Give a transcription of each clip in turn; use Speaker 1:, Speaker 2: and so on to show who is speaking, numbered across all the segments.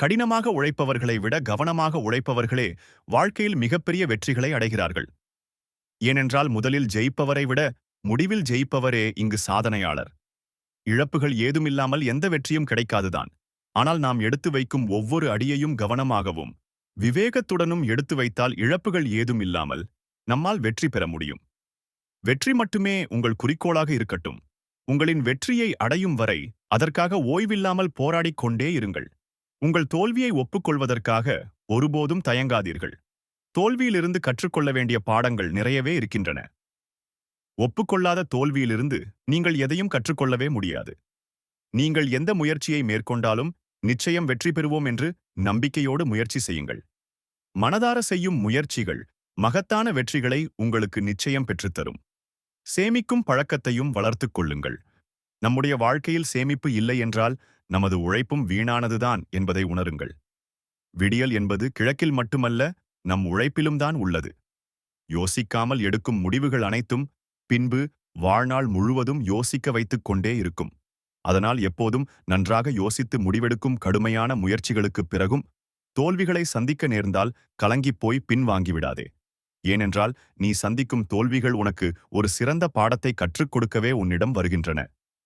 Speaker 1: கடினமாக உழைப்பவர்களை விட கவனமாக உழைப்பவர்களே வாழ்க்கையில் மிகப்பெரிய வெற்றிகளை அடைகிறார்கள். ஏனென்றால் முதலில் ஜெயிப்பவரை விட முடிவில் ஜெயிப்பவரே இங்கு சாதனையாளர். இழப்புகள் ஏதுமில்லாமல் எந்த வெற்றியும் கிடைக்காதுதான். ஆனால் நாம் எடுத்து வைக்கும் ஒவ்வொரு அடியையும் கவனமாகவும் விவேகத்துடனும் எடுத்து வைத்தால் இழப்புகள் ஏதும் இல்லாமல் நம்மால் வெற்றி பெற முடியும். வெற்றி மட்டுமே உங்கள் குறிக்கோளாக இருக்கட்டும். உங்களின் வெற்றியை அடையும் வரை அதற்காக ஓய்வில்லாமல் போராடிக் கொண்டே இருங்கள். உங்கள் தோல்வியை ஒப்புக்கொள்வதற்காக ஒருபோதும் தயங்காதீர்கள். தோல்வியிலிருந்து கற்றுக்கொள்ள வேண்டிய பாடங்கள் நிறையவே இருக்கின்றன. ஒப்புக்கொள்ளாத தோல்வியிலிருந்து நீங்கள் எதையும் கற்றுக்கொள்ளவே முடியாது. நீங்கள் எந்த முயற்சியை மேற்கொண்டாலும் நிச்சயம் வெற்றி பெறுவோம் என்று நம்பிக்கையோடு முயற்சி செய்யுங்கள். மனதார செய்யும் முயற்சிகள் மகத்தான வெற்றிகளை உங்களுக்கு நிச்சயம் பெற்றுத்தரும். சேமிக்கும் பழக்கத்தையும் வளர்த்துக் கொள்ளுங்கள். நம்முடைய வாழ்க்கையில் சேமிப்பு இல்லை என்றால் நமது உழைப்பும் வீணானதுதான் என்பதை உணருங்கள். விடியல் என்பது கிழக்கில் மட்டுமல்ல நம் உழைப்பிலும் தான் உள்ளது. யோசிக்காமல் எடுக்கும் முடிவுகள் அனைத்தும் பின்பு வாழ்நாள் முழுவதும் யோசிக்க வைத்துக் கொண்டே இருக்கும். அதனால் எப்போதும் நன்றாக யோசித்து முடிவெடுக்கும் கடுமையான முயற்சிகளுக்குப் பிறகும் தோல்விகளை சந்திக்க நேர்ந்தால் கலங்கிப் போய் பின்வாங்கிவிடாதே ஏனென்றால் நீ சந்திக்கும் தோல்விகள் உனக்கு ஒரு சிறந்த பாடத்தை கற்றுக் கொடுக்கவே உன்னிடம் வருகின்றன.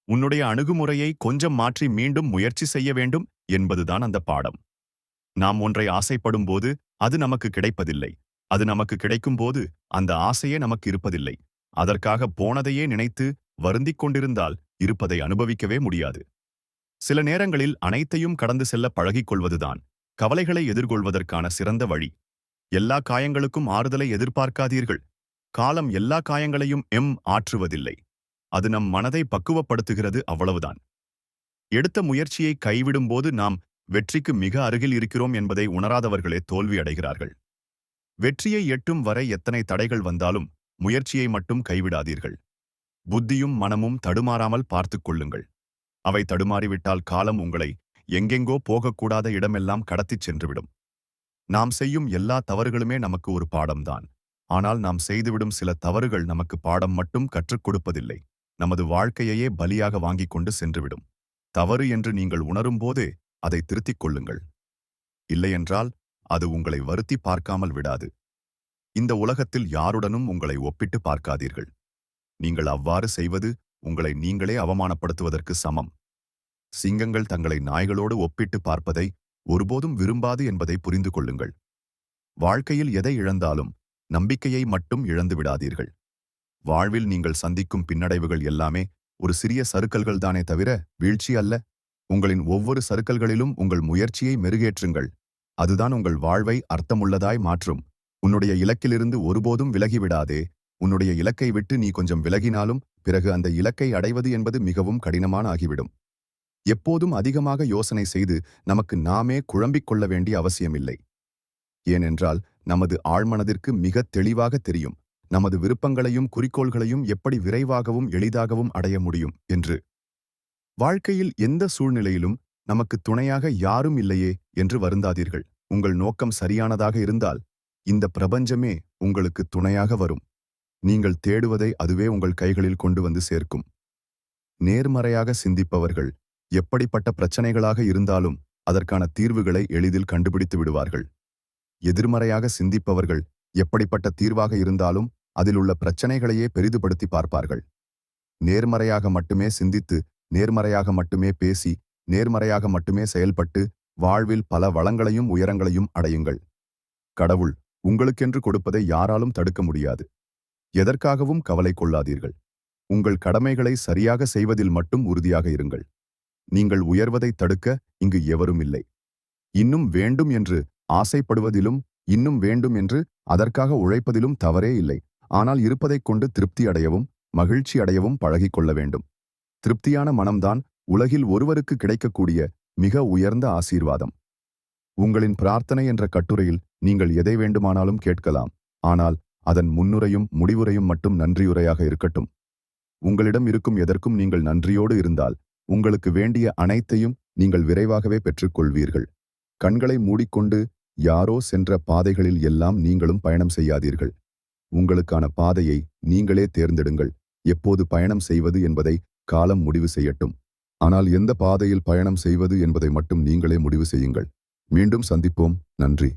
Speaker 1: உன்னுடைய அணுகுமுறையை கொஞ்சம் மாற்றி மீண்டும் முயற்சி செய்ய வேண்டும் என்பதுதான் அந்த பாடம். நாம் ஒன்றை ஆசைப்படும் போது அது நமக்கு கிடைப்பதில்லை. அது நமக்கு கிடைக்கும்போது அந்த ஆசையே நமக்கு இருப்பதில்லை. அதற்காக போனதையே நினைத்து வருந்திக் கொண்டிருந்தால் இருப்பதை அனுபவிக்கவே முடியாது. சில நேரங்களில் அனைத்தையும் கடந்து செல்ல பழகிக் கொள்வதுதான் கவலைகளை எதிர்கொள்வதற்கான சிறந்த வழி. எல்லா காயங்களுக்கும் ஆறுதலை எதிர்பார்க்காதீர்கள். காலம் எல்லா காயங்களையும் எம் ஆற்றுவதில்லை. அது நம் மனதை பக்குவப்படுத்துகிறது அவ்வளவுதான். எடுத்த முயற்சியை கைவிடும்போது நாம் வெற்றிக்கு மிக அருகில் இருக்கிறோம் என்பதை உணராதவர்களே தோல்வி அடைகிறார்கள். வெற்றியை எட்டும் வரை எத்தனை தடைகள் வந்தாலும் முயற்சியை மட்டும் கைவிடாதீர்கள். புத்தியும் மனமும் தடுமாறாமல் பார்த்துக் கொள்ளுங்கள். அவை தடுமாறிவிட்டால் காலம் உங்களை எங்கெங்கோ போகக்கூடாத இடமெல்லாம் கடத்திச் சென்றுவிடும். நாம் செய்யும் எல்லா தவறுகளுமே நமக்கு ஒரு பாடம்தான். ஆனால் நாம் செய்துவிடும் சில தவறுகள் நமக்கு பாடம் மட்டும் கற்றுக் கொடுப்பதில்லை. நமது வாழ்க்கையையே பலியாக வாங்கிக் கொண்டு சென்றுவிடும். தவறு என்று நீங்கள் உணரும்போதே அதை திருத்திக் கொள்ளுங்கள். இல்லையென்றால் அது உங்களை வருத்தி பார்க்காமல் விடாது. இந்த உலகத்தில் யாருடனும் உங்களை ஒப்பிட்டு பார்க்காதீர்கள். நீங்கள் அவ்வாறு செய்வது உங்களை நீங்களே அவமானப்படுத்துவதற்கு சமம். சிங்கங்கள் தங்களை நாய்களோடு ஒப்பிட்டு பார்ப்பதை ஒருபோதும் விரும்பாது என்பதை புரிந்து கொள்ளுங்கள். வாழ்க்கையில் எதை இழந்தாலும் நம்பிக்கையை மட்டும் இழந்து விடாதீர்கள். வாழ்வில் நீங்கள் சந்திக்கும் பின்னடைவுகள் எல்லாமே ஒரு சிறிய சறுக்கல்கள் தானே தவிர வீழ்ச்சி அல்ல. உங்களின் ஒவ்வொரு சறுக்கல்களிலும் உங்கள் முயற்சியை மெருகேற்றுங்கள். அதுதான் உங்கள் வாழ்வை அர்த்தமுள்ளதாய் மாற்றும். உன்னுடைய இலக்கிலிருந்து ஒருபோதும் விலகிவிடாதே. உன்னுடைய இலக்கை விட்டு நீ கொஞ்சம் விலகினாலும் பிறகு அந்த இலக்கை அடைவது என்பது மிகவும் கடினமான ஆகிவிடும். எப்போதும் அதிகமாக யோசனை செய்து நமக்கு நாமே குழம்பிக் கொள்ள வேண்டிய அவசியமில்லை. ஏனென்றால் நமது ஆழ்மனதிற்கு மிக தெளிவாக தெரியும். நமது விருப்பங்களையும் குறிக்கோள்களையும் எப்படி விரைவாகவும் எளிதாகவும் அடைய முடியும் என்று. வாழ்க்கையில் எந்த சூழ்நிலையிலும் நமக்கு துணையாக யாரும் இல்லையே என்று வருந்தாதீர்கள். உங்கள் நோக்கம் சரியானதாக இருந்தால் இந்த பிரபஞ்சமே உங்களுக்கு துணையாக வரும். நீங்கள் தேடுவதை அதுவே உங்கள் கைகளில் கொண்டு வந்து சேர்க்கும். நேர்மறையாக சிந்திப்பவர்கள் எப்படிப்பட்ட பிரச்சனைகளாக இருந்தாலும் அதற்கான தீர்வுகளை எளிதில் கண்டுபிடித்து விடுவார்கள். எதிர்மறையாக சிந்திப்பவர்கள் எப்படிப்பட்ட தீர்வாக இருந்தாலும் அதில் உள்ள பிரச்சனைகளையே பெரிதுபடுத்தி பார்ப்பார்கள். நேர்மறையாக மட்டுமே சிந்தித்து நேர்மறையாக மட்டுமே பேசி நேர்மறையாக மட்டுமே செயல்பட்டு வாழ்வில் பல வளங்களையும் உயரங்களையும் அடையுங்கள். கடவுள் உங்களுக்கென்று கொடுப்பதை யாராலும் தடுக்க முடியாது. எதற்காகவும் கவலை கொள்ளாதீர்கள். உங்கள் கடமைகளை சரியாக செய்வதில் மட்டும் உறுதியாக இருங்கள். நீங்கள் உயர்வதை தடுக்க இங்கு எவரும் இல்லை. இன்னும் வேண்டும் என்று ஆசைப்படுவதிலும் இன்னும் வேண்டும் என்று அதற்காக உழைப்பதிலும் தவறே இல்லை. ஆனால் இருப்பதைக் கொண்டு திருப்தி அடையவும் மகிழ்ச்சி அடையவும் பழகிக் கொள்ள வேண்டும். திருப்தியான மனம்தான் உலகில் ஒருவருக்கு கிடைக்கக்கூடிய மிக உயர்ந்த ஆசீர்வாதம். உங்களின் பிரார்த்தனை என்ற கட்டுரையில் நீங்கள் எதை வேண்டுமானாலும் கேட்கலாம். ஆனால் அதன் முன்னுரையும் முடிவுரையும் மட்டும் நன்றியுரையாக இருக்கட்டும். உங்களிடம் இருக்கும் எதற்கும் நீங்கள் நன்றியோடு இருந்தால் உங்களுக்கு வேண்டிய அனைத்தையும் நீங்கள் விரைவாகவே பெற்றுக்கொள்வீர்கள். கண்களை மூடிக்கொண்டு யாரோ சென்ற பாதைகளில் எல்லாம் நீங்களும் பயணம் செய்யாதீர்கள். உங்களுக்கான பாதையை நீங்களே தேர்ந்தெடுங்கள். எப்போது பயணம் செய்வது என்பதை காலம் முடிவு செய்யட்டும். ஆனால் எந்த பாதையில் பயணம் செய்வது என்பதை மட்டும் நீங்களே முடிவு செய்யுங்கள்.
Speaker 2: மீண்டும் சந்திப்போம். நன்றி.